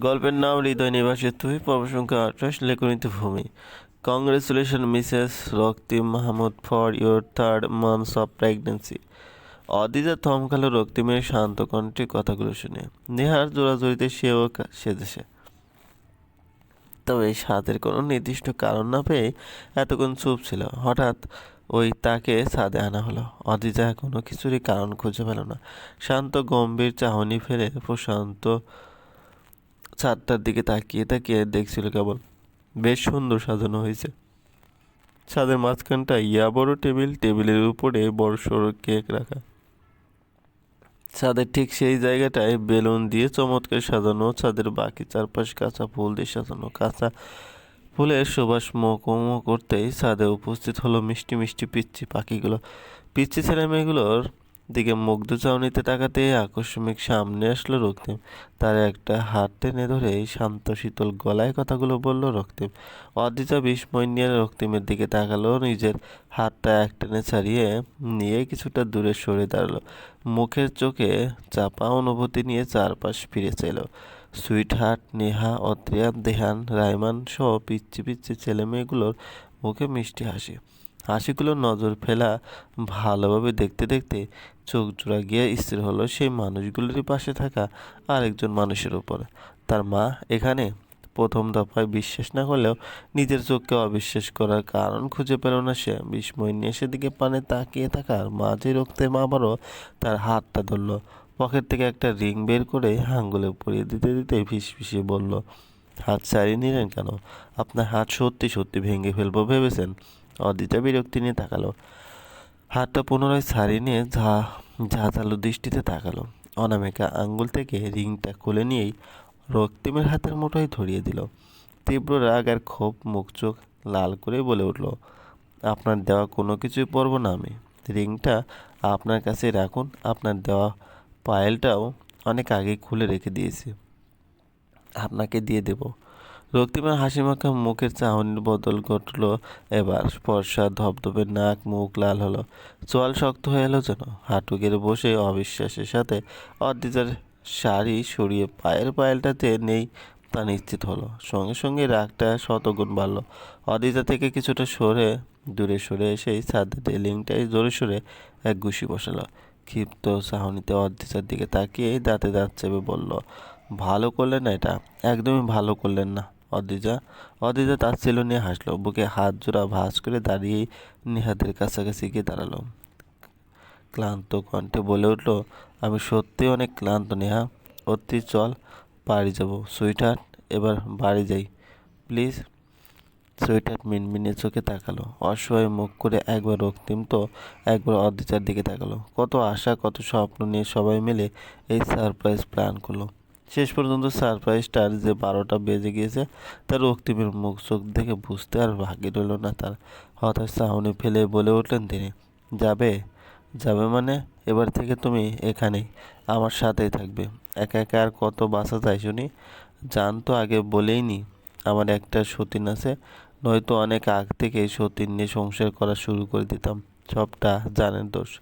গল্পের নাম হৃদয় নিবাসী তুই, পর্ব সংখ্যা আঠাশ, লেখনিতে ভূমি। Congratulation Mrs Raktim Mahmud for your third months of pregnancy Adita থমকালো রক্তিমের শান্ত কণ্ঠে কথাগুলো শুনে। নেহার জোড়াজড়িতে সেও সেজেছে তবে স্বাদের কোনো নির্দিষ্ট কারণ না পেয়ে এতক্ষণ চুপ ছিল। হঠাৎ ওই তাকে ছাদে আনা হলো। অদিতা কোনো কিছুরই কারণ খুঁজে পেল না। শান্ত, গম্ভীর চাহনি ফেলে প্রশান্ত ছাদটার দিকে তাকিয়ে তাকিয়ে দেখছিল কেবল, বেশ সুন্দর সাজানো হয়েছে। ছাদের মাঝখানটা ইয়া বড় টেবিল, টেবিলের উপরে বড় সড়ো কেক রাখা। ছাদের ঠিক সেই জায়গাটায় বেলুন দিয়ে চমৎকার সাজানো ছাদের বাকি চারপাশ কাঁচা ফুল দিয়ে সাজানো, কাঁচা ফুলের সুবাস মোকমো করতেই ছাদে উপস্থিত হলো মিষ্টি মিষ্টি পিচ্ছি পাখিগুলো। পিচ্ছি ছেলে মেয়েগুলোর দিকে মুগ্ধ চাউনিতে তাকাতে আকস্মিক সামনে আসলো রক্তিম। তার একটা হাত টেনে ধরে শান্ত শীতল গলায় কথাগুলো বলল রক্তিম। অদ্রিতা বিস্ময় নিয়ে রক্তিমের দিকে তাকালো, নিজের হাতটা এক টেনে ছাড়িয়ে নিয়ে কিছুটা দূরে সরে দাঁড়াল। মুখের চোখে চাপা অনুভূতি নিয়ে চারপাশ ফিরে চাইল। সুইট হার্ট নেহা অত্রিয়া দেহান, রায়মান সহ পিচ্ছি পিচ্ছি ছেলে মেয়েগুলোর মুখে মিষ্টি হাসি। হাসিগুলোর নজর ফেলা ভালোভাবে দেখতে দেখতে চোখ জোড়া গিয়ে স্থির হলো সেই মানুষগুলোরই পাশে থাকা আরেকজন মানুষের উপর। তার মা এখানে প্রথম দফায় বিশ্বাস না করলেও নিজের চোখকে অবিশ্বাস করার কারণ খুঁজে পেল না সে। বিস্ময় নিয়ে সেদিকে পানে তাকিয়ে থাকার মাঝে রক্তে আবারও তার হাতটা ধরলো। পকেট থেকে একটা রিং বের করে আঙ্গুলে পরিয়ে দিতে দিতে ফিস ফিসিয়ে বলল, হাত ছাড়িয়ে নিলেন কেন? আপনার হাত সত্যি সত্যি ভেঙে ফেলব ভেবেছেন? অদিতা বিরক্তি নিয়ে তাকালো। হাতটা পুনরায় ছাড়িয়ে নিয়ে ঝা, ঝাঁঝালো দৃষ্টিতে তাকালো। অনামিকা আঙ্গুল থেকে রিংটা খুলে নিয়েই রক্তিমের হাতের মুঠোয় ধরিয়ে দিল। তীব্র রাগ আর ক্ষোভ মুখ চোখ লাল করে বলে উঠল, আপনার দেওয়া কোনো কিছুই পরব না আমি। রিংটা আপনার কাছে রাখুন, আপনার দেওয়া পায়েলটাও অনেক আগেই খুলে রেখে দিয়েছি। আপনাকে দিয়ে দেব। রক্তিমের হাসি মাখা মুখের চাহনির বদল ঘটলো এবার। স্পর্শা, ধবধবে নাক, মুখ লাল হলো। চোয়াল শক্ত হয়ে এলো যেন। হাঁটু গেড়ে বসে অবিশ্বাসের সাথে অদ্রিতার শাড়ি সরিয়ে পায়ের পায়েলটাতে নেই তা নিশ্চিত হলো। সঙ্গে সঙ্গে রাগটা শতগুণ বাড়লো। অদিতা থেকে কিছুটা সরে, দূরে সরে এসেই ছাদের রেলিংটাই জোরে সরে এক ঘুষি বসালো। ক্ষিপ্ত চাহনিতে অদ্রিতার দিকে তাকিয়ে দাঁতে দাঁত চেপে বলল, ভালো করলেন না এটা। একদমই ভালো করলেন না। অদ্রিজা অদ্রিজা তার ছিল নিয়ে হাসলো। বুকে হাত জোড়া ভাঁজ করে দাঁড়িয়ে নিহাদের কাছাকাছি গিয়ে দাঁড়াল। ক্লান্ত কণ্ঠে বলে উঠল, আমি সত্যি অনেক ক্লান্ত, নেহা। অতি, চল, বাড়ি যাব। সুইটহার্ট, এবার বাড়ি যাই। প্লিজ। সুইটহার্ট মিনমিনে চোখে তাকালো। অসহায় মুখ করে একবার রক্তিম তো একবার অদ্রিজার দিকে তাকালো। কত আশা, কত স্বপ্ন নিয়ে সবাই মিলে এই সারপ্রাইজ প্ল্যান করল। শেষ পর্যন্ত সারপ্রাইজটার যে বারোটা বেজে গিয়েছে, তার রক্তিমের মুখ চোখ দেখে বুঝতে আর ভাগ্য রইল না। তার হতাশ চাহনি ফেলে বলে উঠলেন তিনি, যাবে? যাবে মানে? এবার থেকে তুমি এখানেই, আমার সাথেই থাকবে। একা একা আর কত বাসা যায় শুনি? জান তো আগে বলেই নি, আমার একটা সতীন আছে, নয়তো অনেক আগ থেকে সতীন নিয়ে সংসার করা শুরু করে দিতাম। সবটা জানের দোষ।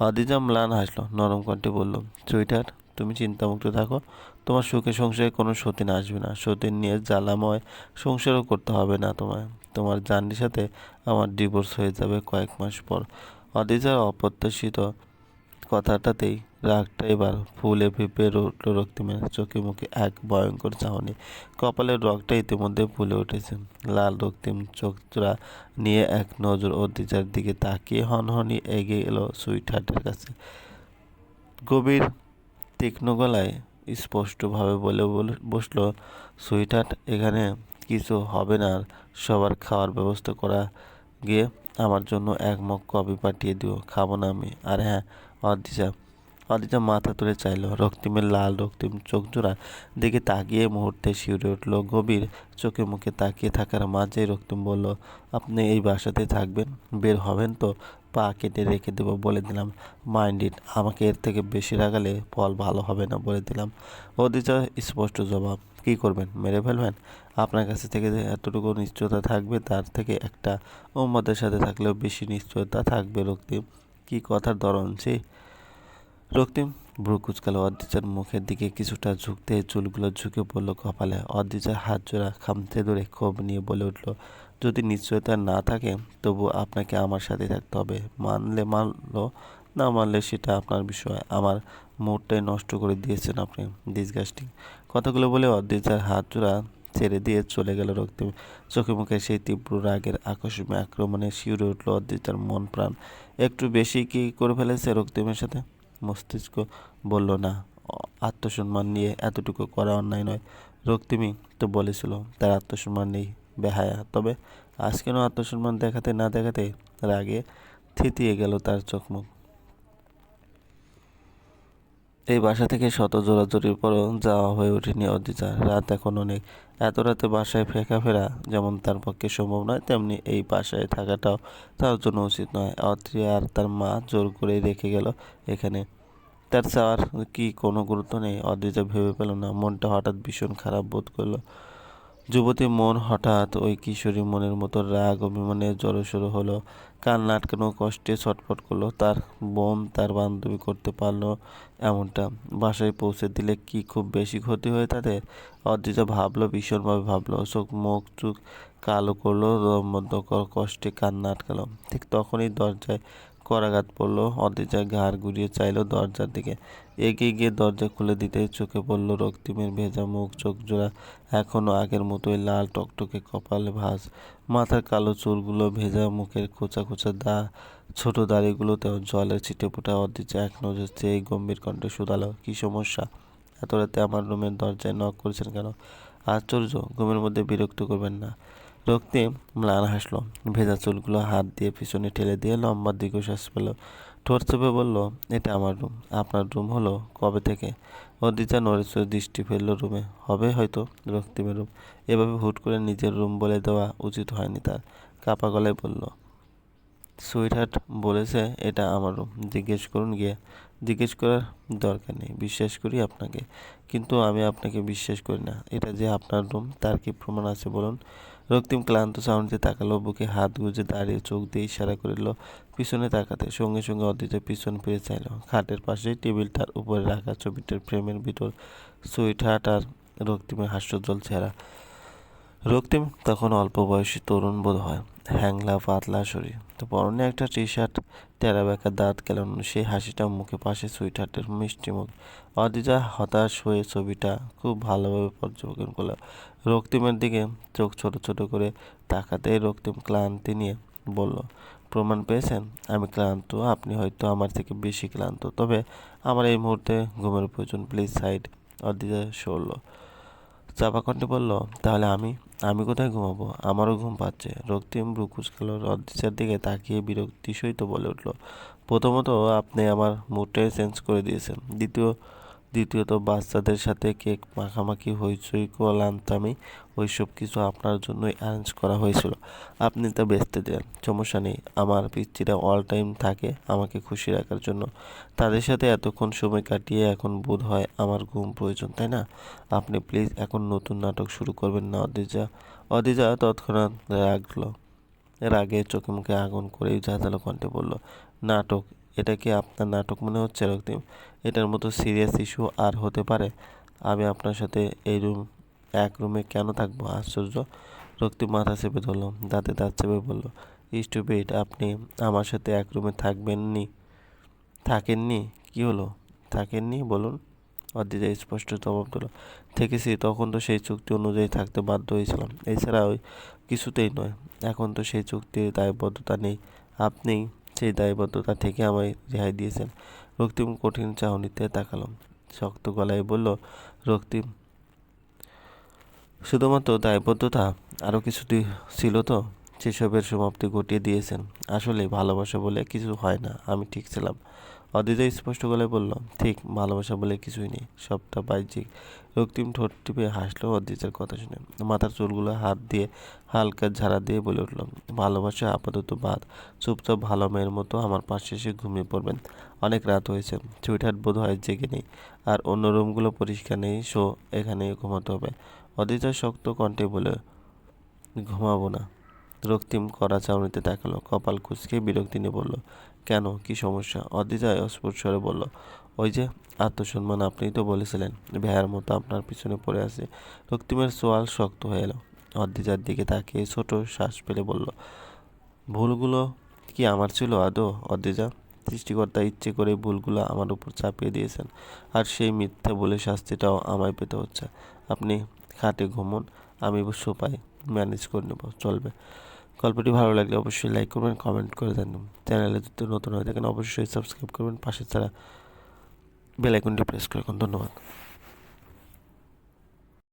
অদিজা ম্লান হাসলো, নরম কণ্ঠে বলল সুইটার তুমি চিন্তামুক্ত থাকো। তোমার সুখে সংসারে কোনো সতীন আসবে না। সতীন নিয়ে জ্বালাময় সংসারও করতে হবে না তোমায়। তোমার জানির সাথে আমার ডিভোর্স হয়ে যাবে কয়েক মাস পর। অদিজার অপ্রত্যাশিত কথাটাতেই রাগটা এবার ফুলে ফেপে উঠল রক্তিমের চোখে মুখে এক ভয়ঙ্কর চাহনি। কপালের রগটা ইতিমধ্যে ফুলে উঠেছে। লাল রক্তিম চোখটা নিয়ে এক নজর অদিজার দিকে তাকিয়ে হনহনি এগিয়ে এলো সুইটহার্টের কাছে। গভীর তীক্ষ্ণ গলায় স্পষ্টভাবে বলে বসল সুইটার এখানে কিছু হবে না সবার খাওয়ার ব্যবস্থা করা গিয়ে আমার জন্য এক মগ কফি পাঠিয়ে দিও, খাব না আমি। আর হ্যাঁ অদিজা অদিজা মাথা তুলে চাইলো। রক্তিমের লাল, রক্তিম চোখ জোড়া দিকে তাকিয়ে মুহূর্তে শিউরে উঠল। গভীর চোখে মুখে তাকিয়ে থাকার মাঝেই রক্তিম বলল, আপনি এই বাসাতে থাকবেন? বের হবেন তো? পা কেটে রেখে দেবো বলে দিলাম। মাইন্ড ইট, আমাকে এর থেকে বেশি রাগালে ফল ভালো হবে না বলে দিলাম। অদিজা স্পষ্ট জবাব, কী করবেন, মেরে ফেলবেন? আপনার কাছে থেকে এতটুকু নিশ্চয়তা থাকবে, তার থেকে একটা ওম্মদের সাথে থাকলেও বেশি নিশ্চয়তা থাকবে রক্তিম। কি কথার ধরন সে? রক্তিম ভ্রু কুচকালো অদ্রিজার মুখের দিকে কিছুটা ঝুঁকতে চুলগুলো ঝুঁকে পড়ল কপালে। অদ্রিজার হাত জোড়া খামতে ধরে ক্ষোভ নিয়ে বলে উঠল, যদি নিশ্চয়তা না থাকে, তবু আপনাকে আমার সাথে থাকতে হবে। মানলে মানলো, না মানলে সেটা আপনার বিষয়। আমার মুডটাই নষ্ট করে দিয়েছেন আপনি। ডিসগাস্টিং। কথাগুলো বলে অদ্রিজার হাত জোড়া ছেড়ে দিয়ে চলে গেল রক্তিম। চোখে মুখে সেই তীব্র রাগের আকস্মিক আক্রমণে শিউরে উঠল অদ্রিজার মন প্রাণ। একটু বেশি কি করে ফেলেছে রক্তিমের সাথে? মস্তিষ্ক বলল, না, আত্মসম্মান নিয়ে এতটুকু করা অন্যায় নয়। রক্তিমি তো বলেছিল, তার আত্মসম্মান নেই বেহায়া। তবে আজ কেন আত্মসম্মান দেখাতে না দেখাতে রাগে থিতিয়ে গেল তার চোখমুখ এই বাসা থেকে শত জোরাজোরির পরও যাওয়া হয়ে ওঠেনি অদ্রিজা রাত এখন অনেক। এত রাতে বাসায় ফেঁকা ফেরা যেমন তার পক্ষে সম্ভব নয়, তেমনি এই বাসায় থাকাটাও তার জন্য উচিত নয়। অত্রি আর তার মা জোর করে রেখে গেল এখানে। তার চাওয়ার কি কোনো গুরুত্ব নেই? অদ্রিজা ভেবে পেল না। মনটা হঠাৎ ভীষণ খারাপ বোধ করল। যুবতীর মন হঠাৎ ওই কিশোরী মনের মতো রাগ, অভিমানে জড়সড়ো হলো। কান্না, আটকানো, কষ্টে ছটফট করল। তার বোন, তার বান্ধবী করতে পারল এমনটা। বাসায় পৌঁছে দিলে কি খুব বেশি ক্ষতি হয় তাদের? অদ্রিজা ভাবলো, ভীষণভাবে ভাবলো। চোখ, মুখ চোখ কালো করল দমবন্ধকর কষ্টে কান্না আটকালো। ঠিক তখনই দরজায় করাঘাত পড়ল। অদ্রিজা ঘাড় ঘুরিয়ে চাইলো দরজার দিকে। এগিয়ে গিয়ে দরজা খুলে দিতে চোখে পড়ল রক্তিমের ভেজা মুখ, চোখ জোড়া। এখনও আগের মতোই লাল টকটকে কপালে ভাঁজ। মাথার কালো চুলগুলো ভেজা মুখের খোঁচা খোঁচা দা, ছোট দাড়িগুলোতেও জলের ছিটে ফোটা অদ্রিজা এক নজর চেয়ে গম্ভীর কণ্ঠে শুধালো, কী সমস্যা? এত রাতে আমার রুমের দরজায় নক করেছেন কেন? আশ্চর্য, ঘুমের মধ্যে বিরক্ত করবেন না। রক্তিম ম্লান হাসলো। ভেজা চুলগুলো হাত দিয়ে পিছনে ঠেলে দিয়ে লম্বা দীর্ঘশ্বাস পেল ঠোঁট চেপে বলল, এটা আমার রুম আপনার রুম হলো কবে থেকে? অদিতা নড়েচড়ে দৃষ্টি ফেলল রুমে। হবে হয়তো রক্তিমের রুম এভাবে হুট করে নিজের রুম বলে দেওয়া উচিত হয়নি তার। কাপা গলায় বলল, সুইটহার্ট বলেছে এটা আমার রুম জিজ্ঞেস করুন গিয়ে। জিজ্ঞেস করার দরকার নেই। বিশ্বাস করি আপনাকে। কিন্তু আমি আপনাকে বিশ্বাস করি না। এটা যে আপনার রুম তার কি প্রমাণ আছে বলুন? রক্তিম ক্লান্ত সাউন্ডে তাকালো, বুকে হাত গুঁজে দাঁড়িয়ে চোখ দিয়ে ইশারা করিল, পিছনে তাকাতে সঙ্গে সঙ্গে অদিতা পিছন ফিরে চাইল। খাটের পাশে টেবিলটার উপরে রাখা ছবিটার ফ্রেমের ভিতর সুইটহার্ট আর রক্তিমের হাস্যজ্জ্বল চেহারা। রক্তিম তখন অল্প বয়সী তরুণ বোধ হয়। হ্যাংলা, পাতলা শরীর। তো পরনে একটা টি শার্ট টেরা বেঁকা দাঁত কেলানো, সেই হাসিটা মুখে পাশে সুইটহার্টের মিষ্টি মুখ। অদিজা হতাশ হয়ে ছবিটা খুব ভালোভাবে পর্যবেক্ষণ করল। রক্তিমের দিকে চোখ ছোট ছোট করে তাকাতেই রক্তিম ক্লান্তি নিয়ে বলল, প্রমাণ পেয়েছেন? আমি ক্লান্ত, আপনি হয়তো আমার থেকে বেশি ক্লান্ত। তবে আমার এই মুহূর্তে ঘুমের প্রয়োজন, প্লিজ সাইড। অদিজা সরল। চাপা কণ্ঠে বলল, তাহলে আমি? আমি কোথায় ঘুমাবো? আমারও ঘুম পাচ্ছে। রক্তিম খেলো অদৃশ্যের দিকে তাকিয়ে বিরক্তি সহিত বলে উঠল, প্রথমত আপনি আমার মুডটাই চেঞ্জ করে দিয়েছেন। দ্বিতীয় দ্বিতীয়ত, বাচ্চাদের সাথে কেক মাখামাখি, হইচই কলান্তামি ওই সব কিছু আপনার জন্যই অ্যারেঞ্জ করা হয়েছিল। আপনি তা বেচতে দেন, সমস্যা নেই। আমার পিচ্চিরা অল টাইম থাকে আমাকে খুশি রাখার জন্য। তাদের সাথে এতক্ষণ সময় কাটিয়ে এখন বোধ হয় আমার ঘুম প্রয়োজন, তাই না? আপনি প্লিজ এখন নতুন নাটক শুরু করবেন না, অদিজা। অদিজা তৎক্ষণাৎ রাগলো। রাগে চোখে মুখে আগুন করেই ঝাঁঝালো কণ্ঠে বলল, নাটক এটা কি আপনার নাটক মনে হচ্ছে, রক্তিম? এটার মতো সিরিয়াস ইস্যু আর হতে পারে? আমি আপনার সাথে এই রুম এক রুমে কেন থাকব? আশ্চর্য। রক্তিম মাথা চেপে ধরল, দাঁতে দাঁত চেপে বলল স্টুপিড আপনি আমার সাথে এক রুমে থাকবেননি। থাকেননি? কি হলো? থাকেননি? বলুন। অদ্রিজা স্পষ্ট জবাব দিল, থেকেছি, তখন তো সেই চুক্তি অনুযায়ী থাকতে বাধ্য হয়েছিলাম। এছাড়া ওই কিছুতেই নয়। এখন তো সেই চুক্তির দায়বদ্ধতা নেই। আপনি সেই দায়বদ্ধতা থেকে আমায় রেহাই দিয়েছেন। রক্তিম কঠিন চাহনিতে তাকালাম। শক্ত গলায় বলল, রক্তিম, শুধুমাত্র দায়বদ্ধতা? আরও কিছুটি ছিল তো? সেসবের সমাপ্তি ঘটিয়ে দিয়েছেন। আসলে ভালোবাসা বলে কিছু হয় না। আমি ঠিক ছিলাম। অদিতা স্পষ্ট গলায় বলল, ঠিক, ভালোবাসা বলে কিছুই নেই, সবটা বাহ্যিক। রক্তিম ঠোঁট টিপে হাসলো অদিতার কথা শুনে। মাথার চুলগুলো হাত দিয়ে হালকা ঝাড়া দিয়ে বলে উঠল, ভালোবাসা আপাতত বাদ, চুপচাপ ভালো মেয়ের মতো আমার পাশে এসে ঘুমিয়ে পড়বেন। অনেক রাত হয়েছে সুইটহার্ট বোধ হয় জেগে নেই, আর অন্য রুমগুলো পরিষ্কার নেই সো এখানে ঘুমাতে হবে। অদিতা শক্ত কণ্ঠে বলে, ঘুমাবো না। রক্তিম করা চাউনিতে তাকালো। কপাল কুচকে বিরক্তি নিয়ে বলল, কেন? কি সমস্যা? অদ্রিজায় অস্ফুট স্বরে বলল, ওই যে আত্মসম্মান আপনিই তো বলেছিলেন। ভেড়ার মতো আপনার পিছনে পড়ে আছে। রক্তিমের সোয়াল শক্ত হয়ে এলো। অদ্রিজার দিকে তাকিয়ে ছোট শ্বাস ফেলে বলল, ভুলগুলো কি আমার ছিল আদৌ? অদ্রিজা সৃষ্টিকর্তা ইচ্ছে করে ভুলগুলো আমার উপর চাপিয়ে দিয়েছেন, আর সেই মিথ্যে বলে শাস্তিটাও আমায় পেতে হচ্ছে। আপনি খাটে ঘুমুন, আমি সোপায় ম্যানেজ করে নেব, চলবে। গল্পটি ভালো লাগলে অবশ্যই লাইক করবেন কমেন্ট করে দেন। চ্যানেলে যদি নতুন হয়ে থাকেন, অবশ্যই সাবস্ক্রাইব করবেন। পাশে ছাড়া বেল আইকনটি প্রেস করে ধন্যবাদ।